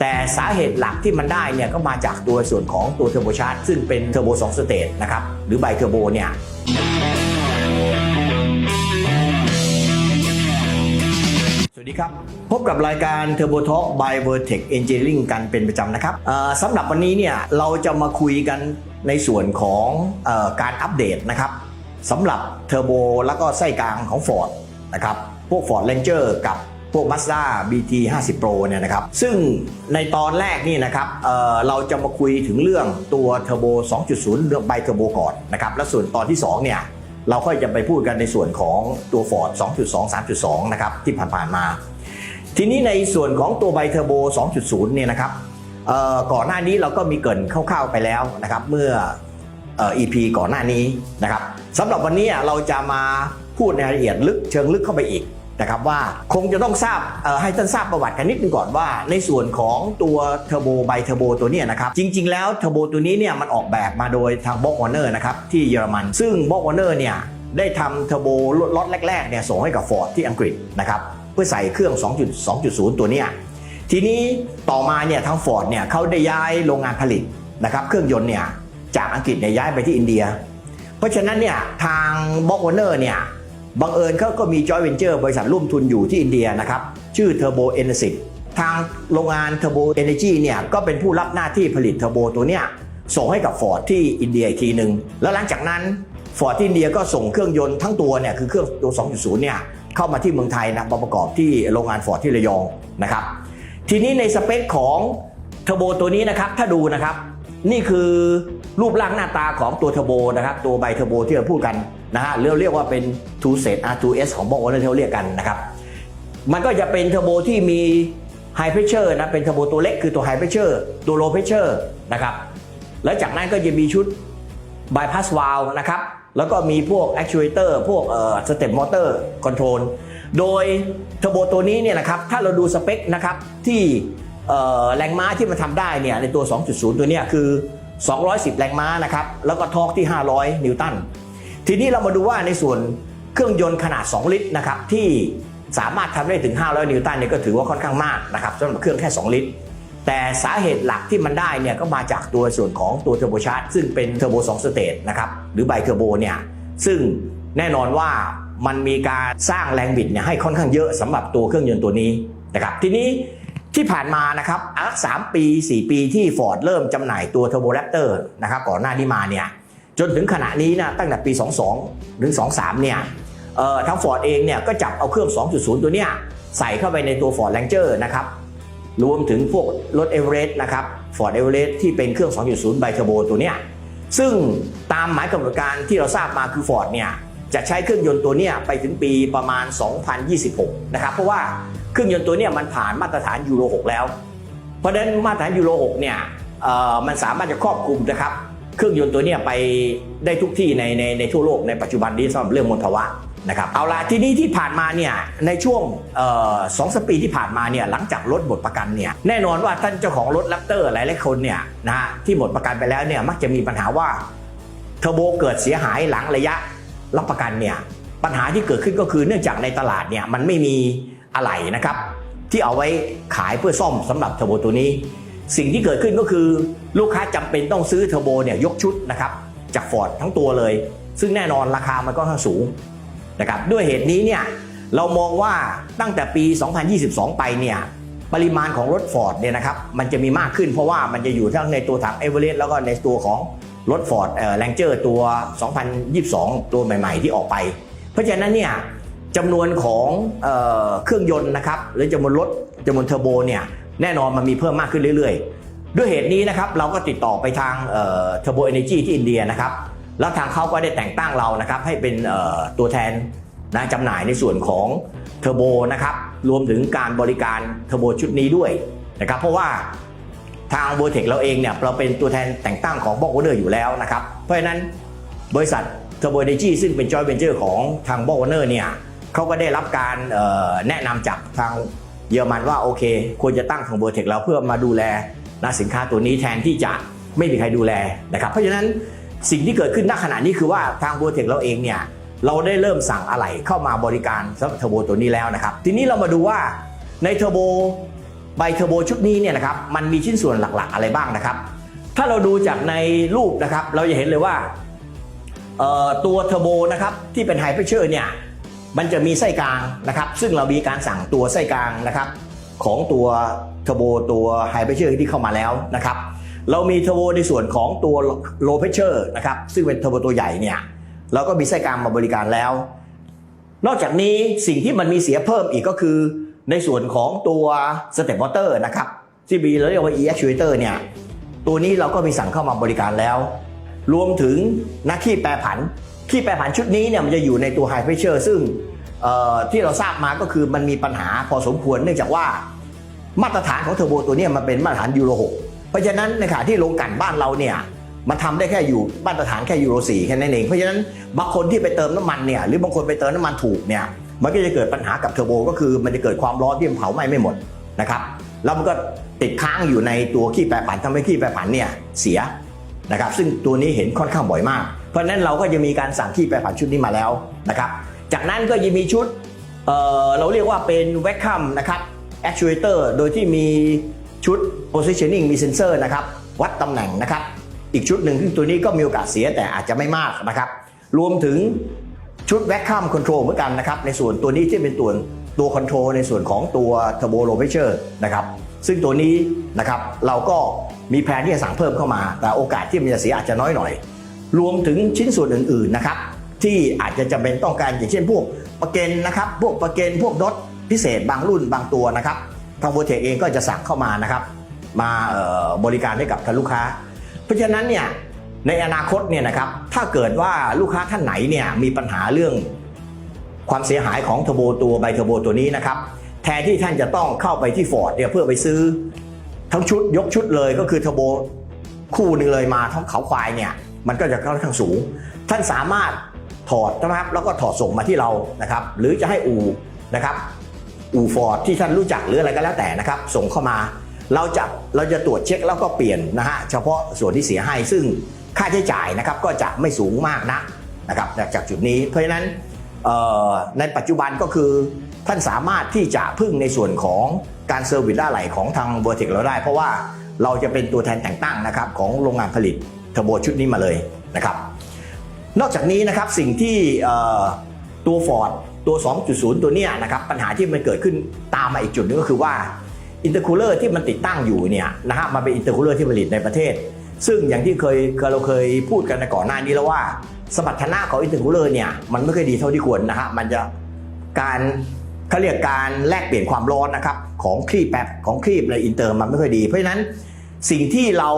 แต่สาเหตุหลักที่มันได้เนี่ยก็มาจากตัวส่วนของตัวเทอร์โบชาร์จซึ่งเป็นเทอร์โบ2สเตจนะครับหรือไบเทอร์โบเนี่ยสวัสดีครับ พบกับรายการ Turbo Talk by Vertex Engineering กันเป็นประจำนะครับสำหรับวันนี้เนี่ยเราจะมาคุยกันในส่วนของอการอัปเดตนะครับสำหรับเทอร์โบแล้วก็ไส้กลางของ Ford นะครับพวก Ford Ranger กับ พวก Mazda BT 50 Pro เนี่ยนะครับ ซึ่งในตอนแรกนี่นะครับเเราจะมาคุยถึงเรื่องตัวเทอร์โบ 2.0 เรื่องไบเทอร์โบก่อนนะครับ และส่วนตอนที่ 2 เนี่ยเราค่อยจะไปพูดกันในส่วนของตัว Ford 2.2 3.2 นะครับที่ผ่านๆมา ทีนี้ในส่วนของตัวไบเทอร์โบ 2.0 เนี่ยนะครับก่อนหน้านี้เราก็มีเกินคร่าวๆไปแล้วนะครับเมื่อ EP ก่อนหน้านี้นะครับสำหรับวันนี้เราจะมาพูดในรายละเอียดลึกเชิงลึกเข้าไปอีก นะครับว่าคงจะต้องทราบให้ท่านทราบประวัติกันนิดนึงก่อนว่า ในส่วนของตัวเทอร์โบไบเทอร์โบตัวนี้นะครับ จริง ๆ แล้วเทอร์โบตัวนี้เนี่ยมันออกแบบมาโดยทางบ็อกวอร์เนอร์นะครับที่เยอรมัน ซึ่งบ็อกวอร์เนอร์เนี่ยได้ทำเทอร์โบล็อตแรกๆเนี่ยส่งให้กับ Ford ที่อังกฤษนะครับเพื่อใส่เครื่อง 2.2.0 ตัวเนี้ยทีนี้ต่อมาเนี่ยทาง Ford เนี่ยเขาได้ย้ายโรงงานผลิตนะครับเครื่องยนต์เนี่ยจากอังกฤษเนี่ยย้ายไปที่อินเดีย เพราะฉะนั้นเนี่ยทางบ็อกวอร์เนอร์เนี่ย บังเอิญเขาก็มีจอยเวนเจอร์บริษัทร่วมทุนอยู่ที่อินเดียนะครับ ชื่อ Turbo Energy ทางโรงงาน Turbo Energy เนี่ยก็เป็นผู้รับหน้าที่ผลิตเทอร์โบตัวเนี้ยส่งให้กับ Ford ที่อินเดียอีกทีหนึ่งแล้วหลังจากนั้น Ford ที่อินเดียก็ส่งเครื่องยนต์ทั้งตัวเนี่ยคือเครื่องตัว 2.0 เนี่ยเข้ามาที่เมืองไทยนะมาประกอบที่โรงงาน Ford ที่ระยองนะครับ ทีนี้ในสเปคของเทอร์โบตัวนี้นะครับถ้าดูนะครับ นี่คือรูปร่างหน้าตาของตัวเทอร์โบนะครับตัวไบเทอร์โบที่เราพูดกัน นะฮะเรียกเรียกว่าเป็น two set R2S ของบอกว่าเราเรียกกันนะครับ มันก็จะเป็นเทอร์โบที่มี High Pressure นะ เป็นเทอร์โบตัวเล็กคือตัว High Pressure ตัว Low Pressure นะครับ แล้วจากนั้นก็จะมีชุด bypass valve นะครับ แล้วก็มีพวก actuator พวกเอ่อ step motor control โดยเทอร์โบตัวนี้เนี่ยนะครับ ถ้าเราดูสเปคนะครับที่เอ่อแรงม้าที่มันทำได้เนี่ยในตัว 2.0 ตัวเนี้ยคือ 210 แรงม้านะครับ แล้วก็ทอร์กที่ 500 นิวตัน ทีนี้เรามาดูว่าในส่วนเครื่องยนต์ขนาด 2 ลิตรนะครับที่สามารถทำได้ถึง 500 นิวตันเนี่ยก็ถือว่าค่อนข้างมากนะครับสำหรับเครื่องแค่ 2 ลิตร แต่สาเหตุหลักที่มันได้เนี่ยก็มาจากตัวส่วนของตัวเทอร์โบชาร์จซึ่งเป็นเทอร์โบ2สเตจนะครับหรือไบเทอร์โบเนี่ยซึ่งแน่นอนว่ามันมีการสร้างแรงบิดเนี่ยให้ค่อนข้างเยอะสำหรับตัวเครื่องยนต์ตัวนี้นะครับทีนี้ที่ผ่านมานะครับอักสามปี 4 ปีที่ Ford เริ่มจำหน่ายตัว Turbo Raptor นะครับก่อนหน้านี้มาเนี่ย จนถึงขณะนี้นะตั้งแต่ปี 22 ถึง 23 เนี่ยเอ่อทาง Ford เองเนี่ยก็จับเอาเครื่อง 2.0 ตัวเนี้ยใส่เข้าไปในตัว Ford Ranger นะครับ รวมถึงพวกรถเอเวอเรสต์นะครับ Ford e v e r e s t ที่เป็นเครื่อง 2.0 ไบเทอร์โบตัวเนี้ยซึ่งตามหมายกำหนดการที่เราทราบมาคือ Ford เนี่ยจะใช้เครื่องยนต์ตัวเนี้ยไปถึงปีประมาณ 2026 นะครับ เพราะว่าเครื่องยนต์ตัวเนี้ยมันผ่านมาตรฐานยูโร 6 แล้ว เพราะฉะนั้นมาตรฐานยูโร 6 เนี่ยเอ่อมันสามารถจะครอบคลุมนะครับ เครื่องยนต์ตัวนี้ไปได้ทุกที่ในในในทั่วโลกในปัจจุบันนี้สำหรับเรื่องมลภาวะนะครับเอาละทีนี้ที่ผ่านมาเนี่ยในช่วงออสองสปีที่ผ่านมาเนี่ยหลังจากรถหมดประกันเนี่ยแน่นอนว่าท่านเจ้าของรถแรปเตอร์หลายหลายคนเนี่ยนะฮะที่หมดประกันไปแล้วเนี่ยมักจะมีปัญหาว่าเทอร์โบเกิดเสียหายหลังระยะรับประกันเนี่ยปัญหาที่เกิดขึ้นก็คือเนื่องจากในตลาดเนี่ยมันไม่มีอะไหล่นะครับที่เอาไว้ขายเพื่อซ่อมสำหรับเทอร์โบตัวนี้ สิ่งที่เกิดขึ้นก็คือลูกค้าจำเป็นต้องซื้อเทอร์โบเนี่ยยกชุดนะครับจาก Ford ทั้งตัวเลย ซึ่งแน่นอนราคามันก็ค่อนข้างสูงนะครับด้วยเหตุนี้เนี่ยเรามองว่าตั้งแต่ปี 2022 ไปเนี่ยปริมาณของรถ Ford เนี่ยนะครับมันจะมีมากขึ้นเพราะว่ามันจะอยู่ทั้งในตัวถัง e v e r e s t แล้วก็ในตัวของรถ Ford เอ่อ Ranger ตัว 2022 ตัวใหม่ ๆ ที่ออกไป เพราะฉะนั้นเนี่ยจำนวนของเออเครื่องยนต์นะครับหรือจำนวนรถจำนวนเทอร์โบเนี่ย แน่นอนมันมีเพิ่มมากขึ้นเรื่อยๆ ด้วยเหตุนี้นะครับเราก็ติดต่อไปทางเทอร์โบเอเนจีที่อินเดียนะครับแล้วทางเขาก็ได้แต่งตั้งเรานะครับให้เป็นตัวแทนนะจำหน่ายในส่วนของเทอร์โบนะครับรวมถึงการบริการเทอร์โบชุดนี้ด้วยนะครับเพราะว่าทางโบเทคเราเองเนี่ยเราเป็นตัวแทนแต่งตั้งของบอกวอเดอร์อยู่แล้วนะครับเพราะฉะนั้นบริษัทเทอร์โบเอจีซึ่งเป็นจอยเวนเจอร์ของทางบอวเนอร์เนี่ยเขาก็ได้รับการแนะนำจากทาง เยอรมันว่าโอเค ควรจะตั้งของเบอร์เทคเราเพื่อมาดูแลนะสินค้าตัวนี้แทนที่จะไม่มีใครดูแลนะครับเพราะฉะนั้นสิ่งที่เกิดขึ้นณขณะนี้คือว่าทางเบอร์เทคเราเองเนี่ยเราได้เริ่มสั่งอะไหล่เข้ามาบริการสำหรับเทอร์โบตัวนี้แล้วนะครับ ทีนี้เรามาดูว่าในเทอร์โบไบเทอร์โบชุดนี้เนี่ยนะครับมันมีชิ้นส่วนหลักๆ อะไรบ้างนะครับ ถ้าเราดูจากในรูปนะครับ เราจะเห็นเลยว่าตัวเทอร์โบนะครับที่เป็นไฮเพรสเชอร์เนี่ย มันจะมีไส้กลางนะครับ ซึ่งเรามีการสั่งตัวไส้กลางนะครับ ของตัวเทอร์โบตัวไฮเพรสเชอร์ที่เข้ามาแล้วนะครับ เรามีเทอร์โบในส่วนของตัวโลเพรสเชอร์นะครับซึ่งเป็นเทอร์โบตัวใหญ่เนี่ยเราก็มีไส้กลางมาบริการแล้ว นอกจากนี้สิ่งที่มันมีเสียเพิ่มอีกก็คือ ในส่วนของตัวสเต็ปมอเตอร์นะครับที่มีเราเรียกว่า e actuator เนี่ยตัวนี้เราก็มีสั่งเข้ามาบริการแล้ว รวมถึงนักขี้แปรผัน ขี้แปรผันชุดนี้เนี่ยมันจะอยู่ในตัว High Pressure ซึ่งที่เราทราบมาก็คือมันมีปัญหาพอสมควรเนื่องจากว่ามาตรฐานของเทอร์โบตัวนี้มันเป็นมาตรฐานยูโร6เพราะฉะนั้นในขณะที่โรงกันบ้านเราเนี่ยมันทำได้แค่อยู่มาตรฐานแค่ยูโร4แค่นั้นเอง เพราะฉะนั้นบางคนที่ไปเติมน้ำมันเนี่ยหรือบางคนไปเติมน้ำมันถูกเนี่ยมันก็จะเกิดปัญหากับเทอร์โบก็คือมันจะเกิดความร้อนที่มันเผาไหม้ไม่หมดนะครับแล้วมันก็ติดค้างอยู่ในตัวขี้แปรผันทำให้ขี้แปรผันเนี่ยเสียนะครับซึ่งตัวนี้เห็นค่อนข้างบ่อยมาก เพราะฉะนั้นเราก็จะมีการสั่งขี้แปรผันชุดนี้มาแล้วนะครับจากนั้นก็จะมีชุดเเราเรียกว่าเป็น vacuum นะครับ actuator โดยที่มีชุด positioning มีเซนเซอร์นะครับวัดตำแหน่งนะครับ อีกชุดหนึ่งซึ่งตัวนี้ก็มีโอกาสเสียแต่อาจจะไม่มากนะครับรวมถึงชุด vacuum control เหมือนกันนะครับในส่วนตัวนี้ที่เป็นตัวตัว control ในส่วนของตัว turbo low pressure นะครับซึ่งตัวนี้นะครับเราก็มีแผนที่จะสั่งเพิ่มเข้ามา แต่โอกาสที่มันจะเสียอาจจะน้อยหน่อย รวมถึงชิ้นส่วนอื่นๆนะครับ ที่อาจจะจำเป็นต้องการอย่างเช่นพวกประเกนนะครับ พวกประเกนพวกดอทพิเศษบางรุ่นบางตัวนะครับทางโวเทคเองก็จะสั่งเข้ามานะครับ มาบริการให้กับทางลูกค้า เพราะฉะนั้นเนี่ยในอนาคตเนี่ยนะครับถ้าเกิดว่าลูกค้าท่านไหนเนี่ยมีปัญหาเรื่องความเสียหายของเทอร์โบตัวไบเทอร์โบตัวนี้นะครับแทนที่ท่านจะต้องเข้าไปที่ฟอร์ดเนี่ยเพื่อไปซื้อ ทั้งชุดยกชุดเลยก็คือเทอร์โบคู่หนึ่งเลยมาทั้งเขาควายเนี่ย มันก็จะค่อนข้างสูง ท่านสามารถถอดนะครับแล้วก็ถอดส่งมาที่เรานะครับ หรือจะให้อูนะครับอูฟอร์ดที่ท่านรู้จักหรืออะไรก็แล้วแต่นะครับ ส่งเข้ามา เราจะเราจะตรวจเช็คแล้วก็เปลี่ยนนะฮะเฉพาะส่วนที่เสียให้ซึ่งค่าใช้จ่ายนะครับก็จะไม่สูงมากนักนะครับจากจุดนี้เพราะฉะนั้นในปัจจุบันก็คือท่านสามารถที่จะพึ่งในส่วนของการเซอร์วิสด้าไหลของทางเวอร์เทคเราได้ เพราะว่าเราจะเป็นตัวแทนแต่งตั้งนะครับของโรงงานผลิต เทอร์โบชุดนี้มาเลยนะครับ นอกจากนี้นะครับสิ่งที่ตัว Ford ตัว 2.0 ตัวเนี้ยนะครับปัญหาที่มันเกิดขึ้นตามมาอีกจุดหนึงก็คือว่าอินเตอร์คูลเลอร์ที่มันติดตั้งอยู่เนี่ยนะฮะมันเป็นอินเตอร์คูลเลอร์ที่ผลิตในประเทศ ซึ่งอย่างที่เคยเราเคยพูดกันในก่อนหน้านี้แล้วว่า สมรรถนะของอินเตอร์คูลเลอร์เนี่ยมันไม่ค่อยดีเท่าที่ควรนะฮะมันจะการเขาเรียกการแลกเปลี่ยนความร้อนนะครับของคลีบแปบของคลีบในอินเตอร์มันไม่ค่อยดี เพราะฉะนั้นสิ่งที่เรา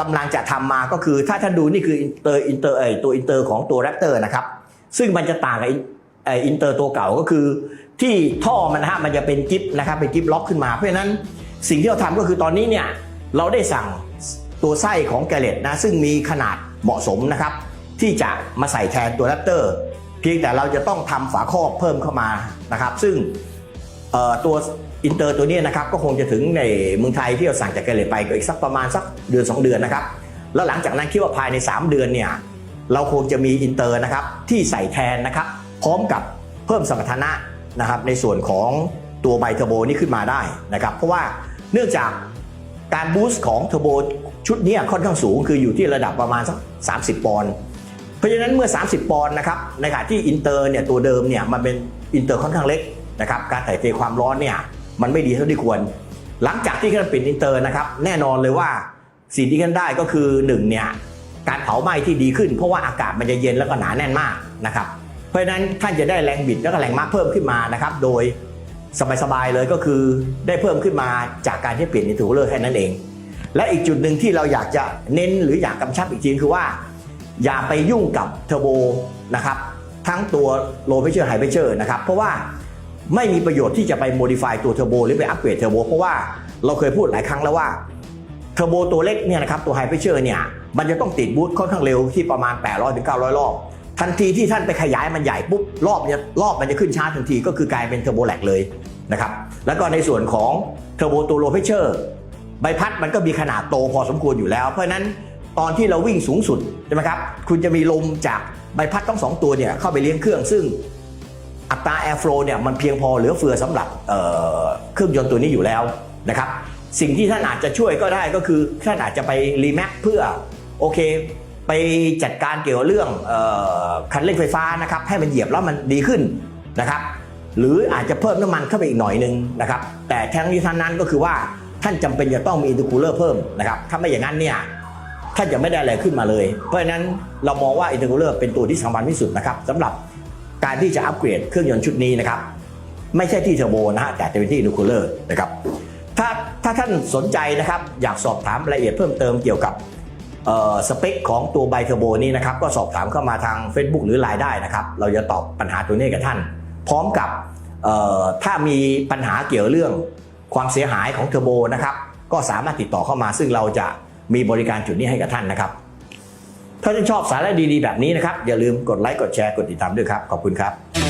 กำลังจะทำมาก็คือถ้าท่านดูนี่คืออินเตอร์อินเตอร์ไอตัวอินเตอร์ของตัวแรปเตอร์นะครับ ซึ่งมันจะต่างกับไออินเตอร์ตัวเก่าก็คือ ที่ท่อมันนะฮะมันจะเป็นกิฟนะครับเป็นกิฟล็อกขึ้นมา เพราะฉะนั้นสิ่งที่เราทำก็คือตอนนี้เนี่ยเราได้สั่งตัวไส้ของแกเลตนะซึ่งมีขนาดเหมาะสมนะครับ ที่จะมาใส่แทนตัวแรปเตอร์เพียงแต่เราจะต้องทำฝาครอบเพิ่มเข้ามานะครับ ซึ่งตัว อินเตอร์ตัวนี้นะครับก็คงจะถึงในเมืองไทยที่เราสั่งจากแกเลตไปก็อีกสักประมาณสักเดือน 2 เดือนนะครับแล้วหลังจากนั้นคิดว่าภายใน 3 เดือนเนี่ยเราคงจะมีอินเตอร์นะครับที่ใส่แทนนะครับพร้อมกับเพิ่มสมรรถนะนะครับในส่วนของตัวไบเทอร์โบนี่ขึ้นมาได้นะครับเพราะว่าเนื่องจากการบูสต์ของเทอร์โบชุดนี้ค่อนข้างสูงคืออยู่ที่ระดับประมาณสัก 30 ปอนด์เพราะฉะนั้นเมื่อ 30 ปอนด์นะครับในขณะที่อินเตอร์เนี่ยตัวเดิมเนี่ยมันเป็นอินเตอร์ค่อนข้างเล็กนะครับการถ่ายเทความร้อนเนี่ย มันไม่ดีเท่าที่ควร หลังจากที่ท่านปิดอินเตอร์นะครับ แน่นอนเลยว่าสิ่งที่ท่านได้ก็คือหนึ่งเนี่ยการเผาไหม้ที่ดีขึ้น เพราะว่าอากาศมันจะเย็นแล้วก็หนาแน่นมากนะครับเพราะฉะนั้นท่านจะได้แรงบิดแล้วก็แรงม้าเพิ่มขึ้นมานะครับ โดยสบายๆเลยก็คือได้เพิ่มขึ้นมาจากการที่เปลี่ยนอินเตอร์คูเลอร์แค่นั้นเอง และอีกจุดหนึ่งที่เราอยากจะเน้นหรืออยากกำชับอีกทีคือว่า อย่าไปยุ่งกับเทอร์โบนะครับทั้งตัวโลเพเชอร์ไฮเพเชอร์นะครับเพราะว่า ไม่มีประโยชน์ที่จะไปโมดิฟายตัวเทอร์โบหรือไปอัปเกรดเทอร์โบเพราะว่าเราเคยพูดหลายครั้งแล้วว่าเทอร์โบตัวเล็กเนี่ยนะครับตัวไฮเพเชอร์เนี่ยมันจะต้องติดบูทค่อนข้างเร็วที่ประมาณ 800ถึง900 รอบ ทันทีที่ท่านไปขยายมันใหญ่ปุ๊บรอบเนี่ยรอบมันจะขึ้นช้าทันทีก็คือกลายเป็นเทอร์โบแลกเลยนะครับแล้วก็ในส่วนของเทอร์โบตัวโลเพเชอร์ใบพัดมันก็มีขนาดโตพอสมควรอยู่แล้ว เพราะฉะนั้นตอนที่เราวิ่งสูงสุดใช่ไหมครับคุณจะมีลมจากใบพัดทั้งสองตัวเนี่ยเข้าไปเลี้ยงเครื่องซึ่ง อัตราแอร์ฟลูเนี่ยมันเพียงพอเหลือเฟือสำหรับเเครื่องยนต์ตัวนี้อยู่แล้วนะครับสิ่งที่ท่านอาจจะช่วยก็ได้ก็คือท่านอาจจะไปรีแมปเพื่อโอเค ไปจัดการเกี่ยวกับเรื่องออคันเร่งไฟฟ้านะครับให้มันเหยียบแล้วมันดีขึ้นนะครับ หรืออาจจะเพิ่มน้ำมันเข้าไปอีกหน่อยนึงนะครับ แต่ทั้งนี้ทั้งนั้นก็คือว่าท่านจำเป็นจะต้องมีอินเตอร์คูลเลอร์เพิ่มนะครับถ้าไม่อย่างนั้นเนี่ยท่านจะไม่ได้อะไรขึ้นมาเลย เพราะฉะนั้นเรามองว่าอินเตอร์คูลเลอร์เป็นตัวที่สำคัญที่สุดนะครับสำหรับ การที่จะอัปเกรดเครื่องยนต์ชุดนี้นะครับไม่ใช่ที่เทอร์โบนะฮะแต่จะเป็นที่นเตอร์คูลเลอร์นะครับถ้าถ้าท่านสนใจนะครับอยากสอบถามรายละเอียดเพิ่มเติมเกี่ยวกับสเปคของตัวไบเทอร์โบนี้นะครับก็สอบถามเข้ามาทาง Facebook หรือ Line ได้นะครับเราจะตอบปัญหาตัวนี้กับท่าน พร้อมกับถ้ามีปัญหาเกี่ยวเรื่องความเสียหายของเทอร์โบนะครับก็สามารถติดต่อเข้ามาซึ่งเราจะมีบริการจุดนี้ให้กับท่านนะครับ ถ้าท่นชอบสาระดีๆแบบนี้นะครับอย่าลืมกดไลค์กดแชร์กดติดตามด้วยครับขอบคุณครับ